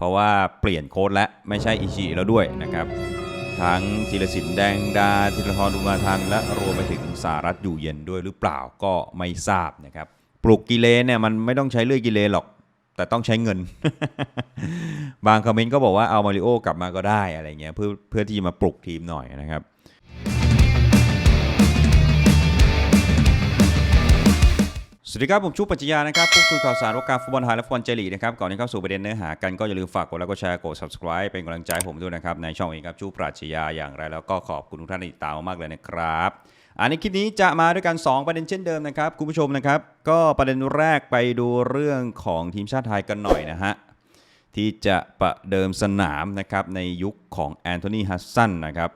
เพราะว่าเปลี่ยนโค้ดและไม่ใช่อิชิแล้วด้วยนะครับ ทั้งธีรศิลป์แดงดาธีรทรบุมาทันและรวมไปถึงสารัตอยู่เย็นด้วยหรือเปล่าก็ไม่ทราบนะครับ ปลุกกิเลนเนี่ยมันไม่ต้องใช้เลื่อยกิเลนหรอกแต่ต้องใช้เงิน บางคอมเมนต์ก็บอกว่าเอามาริโอกลับมาก็ได้อะไรเงี้ยเพื่อเพื่อที่จะมาปลุกทีมหน่อยนะครับ สวัสดีครับผมชูปัจจยานะครับพูดคุยข่าวสารวงการฟุตบอลไทยและฟุตบอลเจลีนะครับก่อนที่เข้าสู่ประเด็นเนื้อหากันก็อย่าลืมฝากกดไลค์กดแชร์กด subscribe เป็นกำลังใจผมด้วยนะครับในช่องเองครับชูปรัชญาอย่างไร แล้วก็ขอบคุณทุกท่านที่ติดตามมากเลยนะครับอันนี้คลิปนี้จะมาด้วยกัน 2 ประเด็นเช่นเดิมนะครับคุณผู้ชมนะครับก็ประเด็นแรกไปดูเรื่องของทีมชาติไทยกันหน่อยนะฮะที่จะประเดิมสนามนะครับในยุคของแอนโทนีฮัสซันนะครับ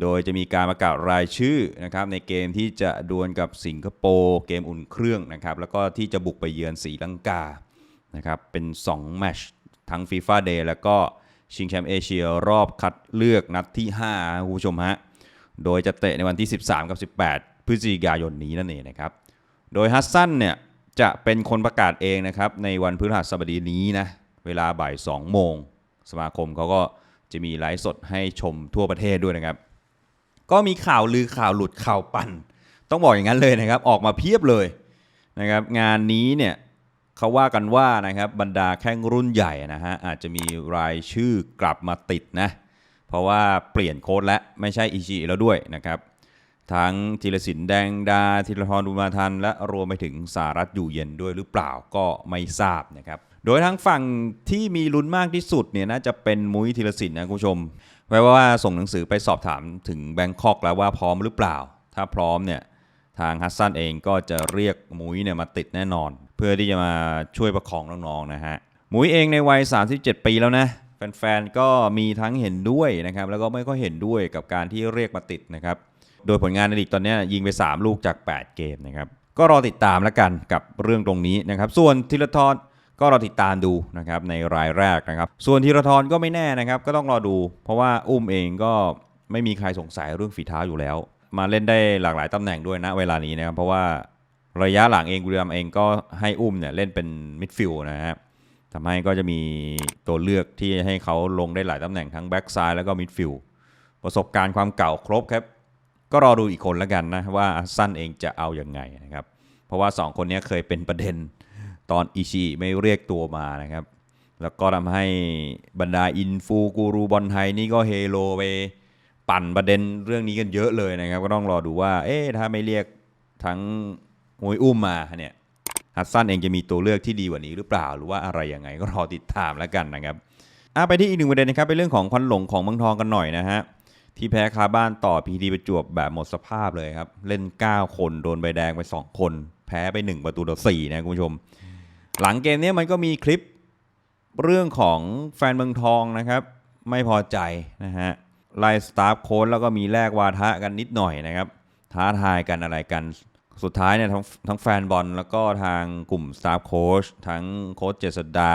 โดยจะมีการประกาศรายชื่อนะครับในเกมที่จะดวลกับสิงคโปร์เกมอุ่นเครื่องนะครับแล้วก็ที่จะบุกไปเยือนศรีลังกานะครับเป็น2แมชทั้งฟีฟ่าเดย์แล้วก็ชิงแชมป์เอเชียรอบคัดเลือกนัดที่5คุณผู้ชมฮะโดยจะเตะในวันที่ 13 กับ 18 พฤศจิกายนนี้นั่นเองนะครับโดยฮัสซันเนี่ยจะเป็นคนประกาศเองนะครับในวันพฤหัสบดีนี้นะเวลาบ่าย 2 โมง สมาคมเขาก็จะมีไลฟ์สดให้ชมทั่วประเทศด้วยนะครับ ก็มีข่าวลือข่าวหลุดข่าวปั่น ต้องบอกอย่างนั้นเลยนะครับ ออกมาเพียบเลยนะครับงานนี้เนี่ยเขาว่ากันว่านะครับบรรดาแข้งรุ่นใหญ่นะฮะอาจจะมีรายชื่อกลับมาติดนะเพราะว่าเปลี่ยนโค้ดและไม่ใช่อิชิแล้วด้วยนะครับทั้งธีรศิลป์แดงดาธีรทรบุญมาทัน และรวมไปถึงสารัตอยู่เย็นด้วยหรือเปล่าก็ไม่ทราบนะครับ โดยทั้งฝั่งที่มีลุ้นมากที่สุดเนี่ยน่าจะเป็นมุ้ยธีรศิลป์นะคุณผู้ชม แปลว่าส่งหนังสือไปสอบถามถึงแบงคอกแล้วว่าพร้อมหรือเปล่า ถ้าพร้อมเนี่ยทางฮัสซันเองก็จะเรียกมุ้ยเนี่ยมาติดแน่นอน เพื่อที่จะมาช่วยประคองน้องๆนะฮะมุ้ยเองในวัย 37 ปีแล้วนะแฟนๆก็มีทั้งเห็นด้วยนะครับแล้วก็ไม่ก็เห็นด้วยกับการที่เรียกมาติดนะครับโดยผลงานในลีกตอนนี้ยยิงไป 3 ลูกจาก 8 เกมนะครับก็รอติดตามแล้วกันกับเรื่องตรงนี้นะครับส่วนธีรทร ก็รอติดตามดูนะครับในรายแรกนะครับ ส่วนธีรทรก็ไม่แน่นะครับ ก็ต้องรอดู เพราะว่าอุ้มเองก็ไม่มีใครสงสัยเรื่องฝีเท้าอยู่แล้ว มาเล่นได้หลากหลายตำแหน่งด้วยนะเวลานี้นะครับ เพราะว่าระยะหลังเองบุรีรัมเองก็ให้อุ้มเนี่ยเล่นเป็นมิดฟิลด์นะครับทำให้ก็จะมีตัวเลือกที่ให้เขาลงได้หลายตำแหน่งทั้งแบ็กซ้ายแล้วก็มิดฟิลด์ประสบการณ์ความเก่าครบครับ ก็รอดูอีกคนแล้วกันนะว่าสั้นเองจะเอาอยัางไงนะครับ เพราะว่า 2 คนนี้เคยเป็นประเด็น ตอนอิชิไม่เรียกตัวมานะครับ แล้วก็ทำให้บรรดาอินฟูกูรูบอลไทยนี่ก็เฮโลไปปั่นประเด็นเรื่องนี้กันเยอะเลยนะครับ ก็ต้องรอดูว่า เอ๊ะถ้าไม่เรียกทั้งมวยอุ้มมาเนี่ยฮัสซันเองจะมีตัวเลือกที่ดีกว่านี้หรือเปล่า หรือว่าอะไรยังไงก็รอติดตามแล้วกันนะครับอะไปที่อีกหนึ่งประเด็นนะครับเป็นเรื่องของควันหลงของเมืองทองกันหน่อยนะฮะที่แพ้คาบ้านต่อพีทีประจวบแบบหมดสภาพเลยครับ เล่น 9 คนโดนใบแดงไป 2 คน แพ้ไป 1 ประตูต่อ4นะคุณผู้ชม หลังเกมนี้มันก็มีคลิปเรื่องของแฟนเมืองทองนะครับ ไม่พอใจนะฮะไล่สตาฟโค้ดแล้วก็มีแลกวาทะกันนิดหน่อยนะครับ ท้าทายกันอะไรกัน สุดท้ายเนี่ยทั้งทั้งแฟนบอลแล้วก็ทางกลุ่มสตาฟโค้ชทั้งโค้ชเจษดา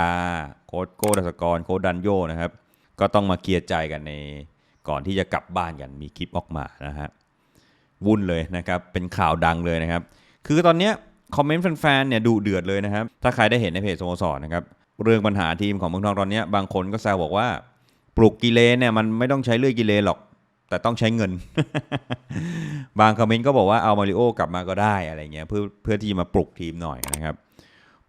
โค้ชโก้ดัสกร โค้ชดันโยนะครับ ก็ต้องมาเคลียร์ใจกันในก่อนที่จะกลับบ้านกันมีคลิปออกมานะฮะวุ่นเลยนะครับ เป็นข่าวดังเลยนะครับ คือตอนเนี้ย คอมเมนต์แฟนๆเนี่ยดูเดือดเลยนะครับ ถ้าใครได้เห็นในเพจสโมสรนะครับ เรื่องปัญหาทีมของเมืองทองตอนนี้บางคนก็แซวบอกว่า ปลุกกิเลนเนี่ยมันไม่ต้องใช้เลื่อยกิเลนหรอก แต่ต้องใช้เงิน บางคอมเมนต์ก็บอกว่าเอามาริโอกลับมาก็ได้อะไรเงี้ยเพื่อเพื่อที่จะมาปลุกทีมหน่อยนะครับ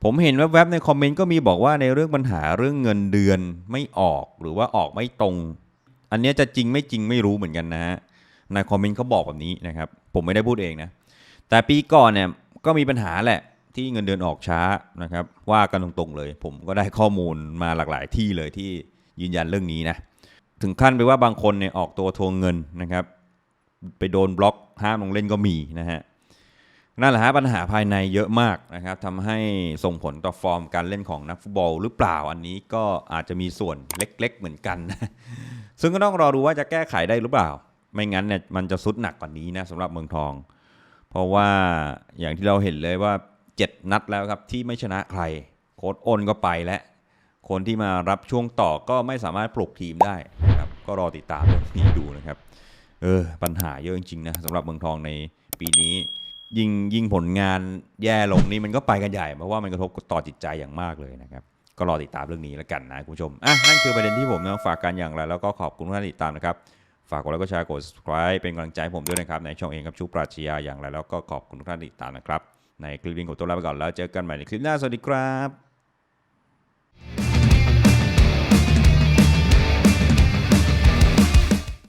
ผมเห็นแวบๆในคอมเมนต์ก็มีบอกว่าในเรื่องปัญหาเรื่องเงินเดือนไม่ออกหรือว่าออกไม่ตรง อันนี้จะจริงไม่จริงไม่รู้เหมือนกันนะฮะในคอมเมนต์เขาบอกแบบนี้นะครับ ผมไม่ได้พูดเองนะ แต่ปีก่อนเนี่ย ก็มีปัญหาแหละที่เงินเดือนออกช้านะครับ ว่ากันตรงๆเลย ผมก็ได้ข้อมูลมาหลากหลายที่เลยที่ยืนยันเรื่องนี้นะถึงขั้นไปว่าบางคนเนี่ยออกตัวทวงเงินนะครับ ไปโดนบล็อกห้ามลงเล่นก็มีนะฮะนั่นแหละฮะปัญหาภายในเยอะมากนะครับทำให้ส่งผลต่อฟอร์มการเล่นของนักฟุตบอลหรือเปล่าอันนี้ก็อาจจะมีส่วนเล็ก ๆ เหมือนกันนะซึ่งก็ต้องรอดูว่าจะแก้ไขได้หรือเปล่า ไม่งั้นเนี่ยมันจะซุดหนักกว่านี้นะสำหรับเมืองทอง ราะว่าอย่างที่เราเห็นเลยว่า 7 นัดแล้วครับที่ไม่ชนะใคร โค้ดอ้นก็ไปแล้วคนที่มารับช่วงต่อก็ไม่สามารถปลุกทีมได้นะครับก็รอติดตามเรื่องนี้ดูนะครับเออปัญหาเยอะจริงๆนะสำหรับเมืองทองในปีนี้ ยิ่งยิ่งผลงานแย่ลงนี่มันก็ไปกันใหญ่เพราะว่ามันกระทบต่อจิตใจอย่างมากเลยนะครับก็รอติดตามเรื่องนี้แล้วกันนะคุณผู้ชมอะนั่นคือประเด็นที่ผมนำฝากกันอย่างไรแล้วก็ขอบคุณท่านติดตามนะครับ ฝากกดไลค์กดแชร์กด subscribe เป็นกำลังใจผมด้วยนะครับ ในช่องเองครับชูปราชญาอย่างไรแล้วก็ขอบคุณทุกท่านที่ติดตามนะครับ ในคลิปนี้ขอตัวลาไปก่อนแล้วเจอกันใหม่ในคลิปหน้าสวัสดีครับ